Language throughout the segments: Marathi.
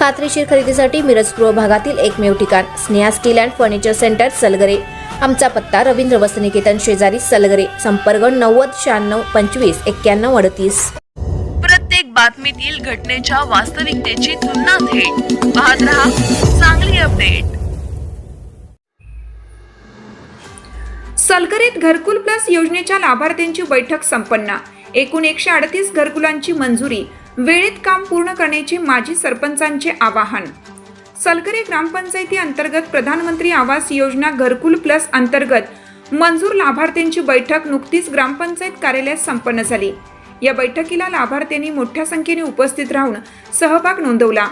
खात्रीशीर खरेदीसाठी मिरज पूर्व भागातील एकमेव ठिकाण Sneha steel and furniture centre Salgare. आमचा पत्ता रवींद्र वसनिकेतन शेजारी सलगरे संपर्क नव्वद शहाण्णव पंचवीस एक्क्याण्णव अडतीस. प्रत्येक बातमीतील घटनेच्या वास्तविकतेची तुलना थेट. पाहत रहा चांगली अपडेट. सलगरीत घरकुल प्लस योजनेच्या लाभार्थ्यांची बैठक संपन्न. एकूण एकशे अडतीस घरकुलांची मंजुरी. वेळेत काम पूर्ण करण्याचे माजी सरपंचांचे आवाहन. सलकरी ग्रामपंचायती अंतर्गत प्रधानमंत्री आवास योजना घरकुल प्लस अंतर्गत मंजूर लाभार्थ्यांची बैठक नुकतीच ग्रामपंचायत कार्यालयात संपन्न झाली. या बैठकीला लाभार्थ्यांनी मोठ्या संख्येने उपस्थित राहून सहभाग नोंदवला.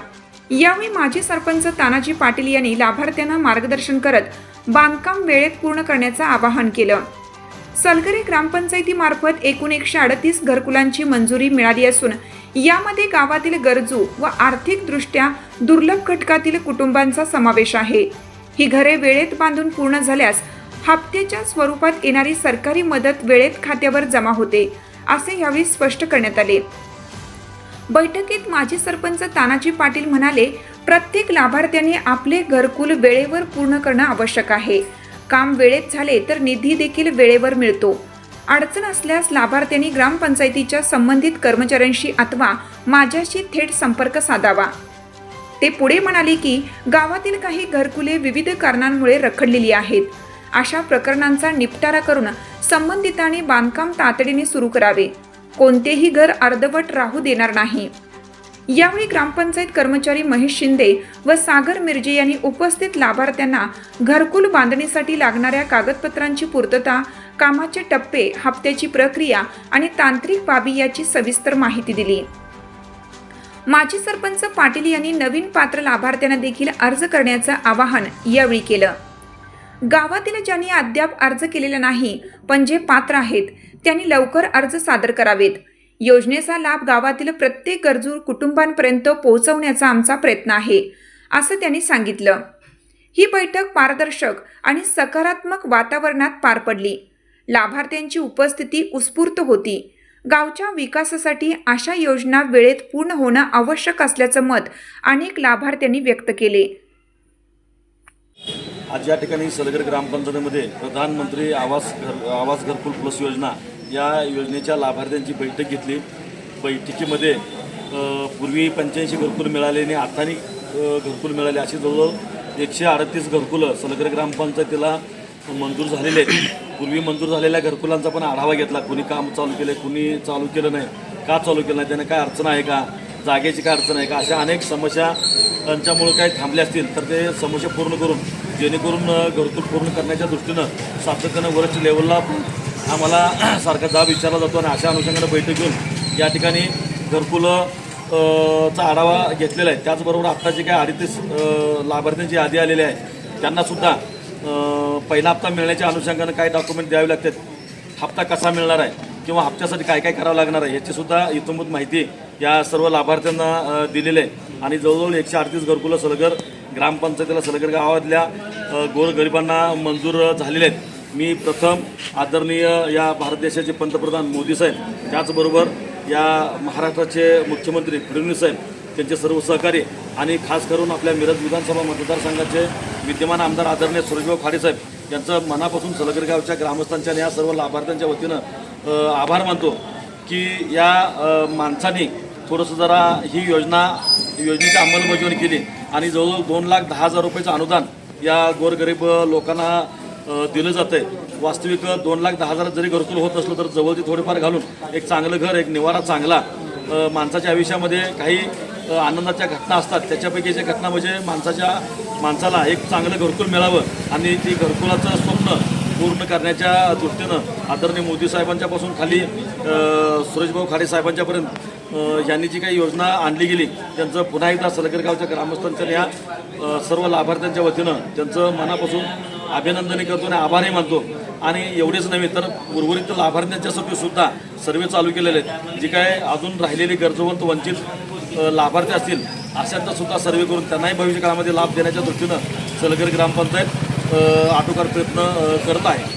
यावेळी माजी सरपंच तानाजी पाटील यांनी लाभार्थ्यांना मार्गदर्शन करत बांधकाम वेळेत पूर्ण करण्याचं आवाहन केलं. सलगरे ग्रामपंचायतीमार्फत एकूण एकशे अडतीस घरकुलांची मंजुरी मिळाली असून यामध्ये गावातील गरजू व आर्थिकदृष्ट्या दुर्लभ घटकातील कुटुंबांचा समावेश आहे. ही घरे वेळेत बांधून पूर्ण झाल्यास हप्त्याच्या स्वरूपात येणारी सरकारी मदत वेळेत खात्यावर जमा होते असे यावेळी स्पष्ट करण्यात आले. बैठकीत माजी सरपंच तानाजी पाटील म्हणाले प्रत्येक लाभार्थ्याने आपले घरकुल वेळेवर पूर्ण करणं आवश्यक आहे. काम वेळेत झाले तर निधी देखील वेळेवर मिळतो. अडचण असल्यास लाभार्थ्यांनी ग्रामपंचायतीच्या संबंधित कर्मचाऱ्यांशी अथवा माझ्याशी थेट संपर्क साधावा. ते पुढे म्हणाले की गावातील काही घरकुले विविध कारणांमुळे रखडलेली आहेत. अशा प्रकरणांचा निपटारा करून संबंधितांनी बांधकाम तातडीने सुरू करावे. कोणतेही घर अर्धवट राहू देणार नाही. यावेळी ग्रामपंचायत कर्मचारी महेश शिंदे व सागर मिरजे यांनी उपस्थित लाभार्थ्यांना घरकुल बांधणीसाठी लागणाऱ्या कागदपत्रांची पूर्तता कामाचे टप्पे हप्त्याची प्रक्रिया आणि तांत्रिक बाबी याची सविस्तर माहिती दिली. माजी सरपंच पाटील यांनी नवीन पात्र लाभार्थ्यांना देखील अर्ज करण्याचं आवाहन यावेळी केलं. गावातील ज्यांनी अद्याप अर्ज केलेला नाही पण जे पात्र आहेत त्यांनी लवकर अर्ज सादर करावेत. योजनेचा लाभ गावातील प्रत्येक गरजू कुटुंबांपर्यंत पोहोचवण्याचा आमचा प्रयत्न आहे असं त्यांनी सांगितलं. ही बैठक पारदर्शक आणि सकारात्मक वातावरणात पार पडली. लाभार्थ्यांची उपस्थिती उत्स्फूर्त होती. गावच्या विकासासाठी अशा योजना वेळेत पूर्ण होणं आवश्यक असल्याचं मत अनेक लाभार्थ्यांनी व्यक्त केले. आज या ठिकाणी सलगर ग्रामपंचायतीमध्ये प्रधानमंत्री आवास घर आवास घरकुल प्लस योजना या योजनेच्या लाभार्थ्यांची बैठक घेतली. बैठकीमध्ये पूर्वी पंच्याऐंशी घरकुल मिळाले आणि आतानी घरकुल मिळाले अशी जवळजवळ एकशे अडतीस घरकुलं सलगर ग्रामपंचायतीला मंजूर झालेले आहेत. पूर्वी मंजूर झालेल्या घरकुलांचा पण आढावा घेतला. कुणी काम चालू केलं कुणी चालू केलं नाही. का चालू केलं नाही? त्यांना काय अडचण आहे का? जागेची काय अडचण आहे का? अशा अनेक समस्या त्यांच्यामुळे काही थांबल्या असतील तर ते समस्या पूर्ण करून जेणेकरून घरकुल पूर्ण करण्याच्या दृष्टीनं सातत्यानं वरिष्ठ लेवलला आम्हाला सारखा जाब विचारला जातो आणि अशा अनुषंगानं बैठक घेऊन या ठिकाणी घरकुलं चा आढावा घेतलेला आहे. त्याचबरोबर आत्ता जे काही अडतीस लाभार्थ्यांची यादी आलेली आहे त्यांनासुद्धा पहिला हप्ता मिळण्याच्या अनुषंगानं काय डॉक्युमेंट द्यावे लागतात. हप्ता कसा मिळणार आहे किंवा हप्त्यासाठी काय काय करावं लागणार आहे याचीसुद्धा इतंभूत माहिती या सर्व लाभार्थ्यांना दिलेली आहे. आणि जवळजवळ एकशे अडतीस घरकुलं सलगर ग्रामपंचायतीला सलगर गावातल्या गोरगरिबांना मंजूर झालेले आहेत. मी प्रथम आदरणीय या भारत देशाचे पंतप्रधान मोदी साहेब त्याचबरोबर या महाराष्ट्राचे मुख्यमंत्री फडणवीस साहेब त्यांचे सर्व सहकारी आणि खास करून आपल्या मिरज विधानसभा मतदारसंघाचे विद्यमान आमदार आदरणीय सुरेशभाऊ खाडे साहेब यांचं मनापासून सलगरगावच्या ग्रामस्थांच्या आणि या सर्व लाभार्थ्यांच्या वतीनं आभार मानतो की या माणसाने माणसांनी थोडंसं जरा ही योजना योजनेची अंमलबजावणी केली आणि जवळजवळ दोन लाख दहा हजार रुपयाचं अनुदान या गोरगरीब लोकांना दिलं जातं आहे वास्तविक दोन लाख दहा हजार जरी घरकुल होत असलं तर जवळची थोडेफार घालून एक चांगलं घर एक निवारा चांगला माणसाच्या आयुष्यामध्ये काही आनंदाच्या घटना असतात. त्याच्यापैकी ज्या घटना म्हणजे माणसाच्या माणसाला एक चांगलं घरकुल मिळावं आणि ती घरकुलाचं स्वप्न पूर्ण करण्याच्या दृष्टीनं आदरणीय मोदी साहेबांच्यापासून खाली सुरेशभाऊ खाडे साहेबांच्यापर्यंत यांनी जी काही योजना आणली गेली त्यांचं पुन्हा एकदा सलगर गावच्या ग्रामस्थांच्या या सर्व लाभार्थ्यांच्या वतीनं त्यांचं मनापासून अभिनंदनही करतो आणि आभारही मानतो. आणि एवढेच नव्हे तर उर्वरित लाभार्थ्यांच्यासाठी सुद्धा सर्वे चालू केलेले आहेत. जी काय अजून राहिलेली गरजवंत वंचित लाभार्थी असतील अशांचा सुद्धा सर्वे करून त्यांनाही भविष्य काळामध्ये लाभ देण्याच्या दृष्टीनं सलगर ग्रामपंचायत आटोकार प्रयत्न करत आहे.